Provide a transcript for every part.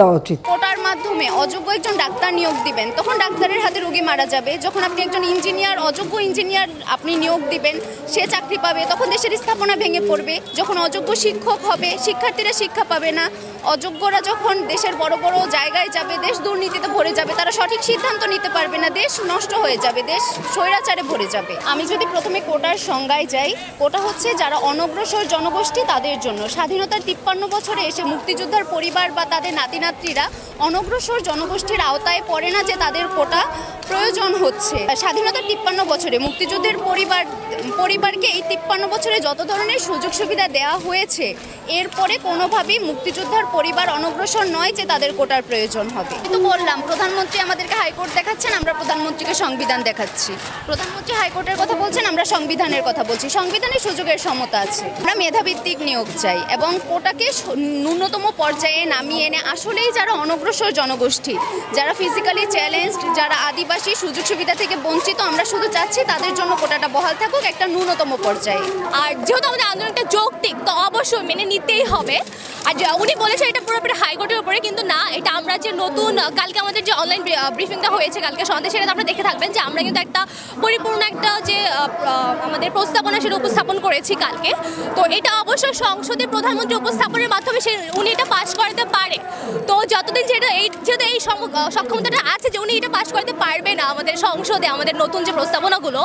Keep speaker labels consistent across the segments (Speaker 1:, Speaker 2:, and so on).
Speaker 1: দেওয়া উচিত।
Speaker 2: মাধ্যমে অযোগ্য একজন ডাক্তার নিয়োগ দিবেন, তখন ডাক্তারের হাতে রোগী মারা যাবে। যখন আপনি একজন ইঞ্জিনিয়ার, অযোগ্য ইঞ্জিনিয়ার আপনি নিয়োগ দিবেন, সে চাকরি পাবে, তখন দেশের স্থাপনা ভেঙে পড়বে। যখন অযোগ্য শিক্ষক হবে, শিক্ষার্থীরা শিক্ষা পাবে না। অযোগ্যরা যখন দেশের বড় বড় জায়গায় যাবে, দেশ দুর্নীতিতে ভরে যাবে, তারা সঠিক সিদ্ধান্ত নিতে পারবে না। দেশ নষ্ট হয়ে যাবে, দেশ স্বৈরাচারে ভরে যাবে। আমি যদি প্রথমে কোটার সংজ্ঞায় যাই, কোটা হচ্ছে যারা অনগ্রসর জনগোষ্ঠী তাদের জন্য। স্বাধীনতার তিপ্পান্ন বছরে এসে মুক্তিযোদ্ধার পরিবার বা তাদের নাতিনাতৃরা অনগ্রসর জনগোষ্ঠীর আওতায় পড়ে না যে তাদের কোটা প্রয়োজন হচ্ছে। স্বাধীনতার তিপ্পান্ন বছরে মুক্তিযুদ্ধের পরিবার, পরিবারকে এই তিপ্পান্ন বছরে যত ধরনের সুযোগ সুবিধা দেওয়া হয়েছে, এরপরে কোনোভাবেই মুক্তিযোদ্ধার পরিবার অনগ্রসর নয় যে তাদের কোটার প্রয়োজন হবে। কিন্তু বললাম, প্রধানমন্ত্রী আমাদেরকে হাইকোর্ট দেখাচ্ছেন, আমরা প্রধানমন্ত্রীকে সংবিধান দেখাচ্ছি। প্রধানমন্ত্রী হাইকোর্টের কথা বলছেন, আমরা সংবিধানের কথা বলছি। সংবিধানে সুযোগের সমতা আছে। আমরা মেধাভিত্তিক নিয়োগ চাই এবং কোটাকে ন্যূনতম পর্যায়ে নামিয়ে এনে আসলেই যারা অনগ্রসর জনগোষ্ঠী। যারা ফিজিক্যালি চ্যালেঞ্জড যারা আদিবাসী সুযোগ সুবিধা থেকে বঞ্চিত, আমরা শুধু চাচ্ছি তাদের জন্য কোটাটা বহাল থাকুক, একটা ন্যূনতম পর্যায়ে।
Speaker 3: আর যেহেতু আমাদের আন্দোলনটা যৌক্তিক, তো অবশ্যই মেনে নিতেই হবে। আর উনি বলেছেন এটা পুরোপুরি হাইকোর্টের উপরে, কিন্তু না, এটা আমরা যে নতুন কালকে আমাদের যে অনলাইন ব্রিফিংটা হয়েছে কালকে সন্ধ্যে, সেটা আপনারা দেখে থাকবেন যে আমরা কিন্তু একটা পরিপূর্ণ একটা যে আমাদের প্রস্তাবনা সেটা উপস্থাপন করেছি কালকে। তো এটা অবশ্যই সংসদে প্রধানমন্ত্রী উপস্থাপনের মাধ্যমে সে, উনি এটা পাশ করাতে পারে। তো যতদিন যেটা এই, যেহেতু এই সক্ষমতাটা আছে যে উনি এটা পাশ করতে পারবে না আমাদের সংসদে, আমাদের নতুন যে প্রস্তাবনাগুলো,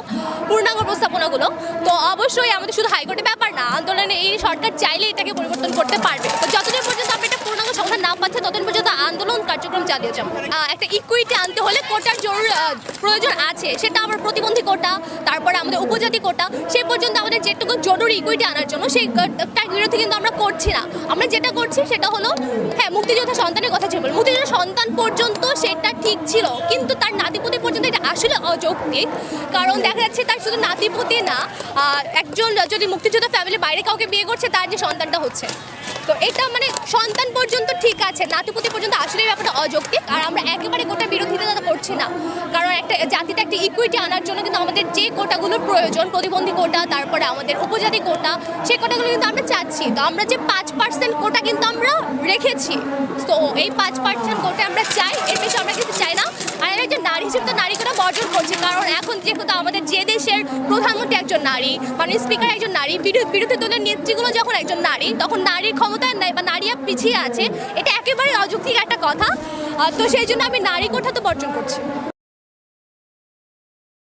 Speaker 3: পূর্ণাঙ্গ প্রস্তাবনাগুলো, তো অবশ্যই আমাদের শুধু হাইকোর্টের ব্যাপার না, আন্দোলনে এই সরকার চাইলে এটাকে পরিবর্তন করতে পারবে। তো যতদিন পর্যন্ত আমরা এটা পূর্ণাঙ্গ সমাধান না পাচ্ছে ততদিন পর্যন্ত আন্দোলন চালিয়ে যাব একটা ইকুইটি আনতে হলে কোটার জরুরি প্রয়োজন আছে। সেটা আমার প্রতিবন্ধী কোটা, তারপরে আমাদের উপজাতি কোটা। সেই পর্যন্ত আমাদের যেটুকু জরুরি ইকুইটি আনার জন্য, সেই কোটার বিরোধী কিন্তু আমরা করছি না। আমরা যেটা করছি সেটা হলো হ্যাঁ মুক্তিযোদ্ধা সন্তানের কথা ছিল। মুক্তিযোদ্ধা সন্তান পর্যন্ত সেটা ঠিক ছিল, কিন্তু তার নাতিপুতি পর্যন্ত এটা আসলে অযৌক্তিক। কারণ দেখা যাচ্ছে তার শুধু নাতিপুতি না একজন যদি মুক্তিযোদ্ধা ফ্যামিলির বাইরে কাউকে বিয়ে করছে, তার যে সন্তানটা হচ্ছে। তো এটা মানে সন্তান পর্যন্ত ঠিক আছে, নাতিপুতি পর্যন্ত আসলে ব্যাপারটা অযৌক্তিক। আর আমরা একেবারে গোটা বিরোধিতা করছি না। কারণ একটা জাতিতে একটা ইকুইটি আনার জন্য কিন্তু আমাদের যে কোটাগুলোর প্রয়োজন, প্রতিবন্ধী কোটা, তারপরে আমাদের উপজাতি কোটা সেই কোটাগুলো কিন্তু আমরা চাচ্ছি। তো আমরা যে পাঁচ পার্সেন্ট কোটা কিন্তু আমরা রেখেছি। তো এই পাঁচ পার্সেন্ট কোটা আমরা চাই, এর বেশি আমরা কিন্তু চাই না আর আমি একজন নারী হিসেবে তো নারী কোনো বর্জন করছে, কারণ এখন যেহেতু আমাদের যে দেশের প্রধানমন্ত্রী একজন নারী মানে স্পিকার একজন নারী বিরোধী বিরোধী দলের নেত্রীগুলো যখন একজন নারী, তখন নারীর ক্ষমতা নেয় বা নারী পিছিয়ে আছে, এটা একেবারে অযৌক্তিক একটা কথা। তো সেই জন্য আমি নারী কোঠা তো বর্জন করছি।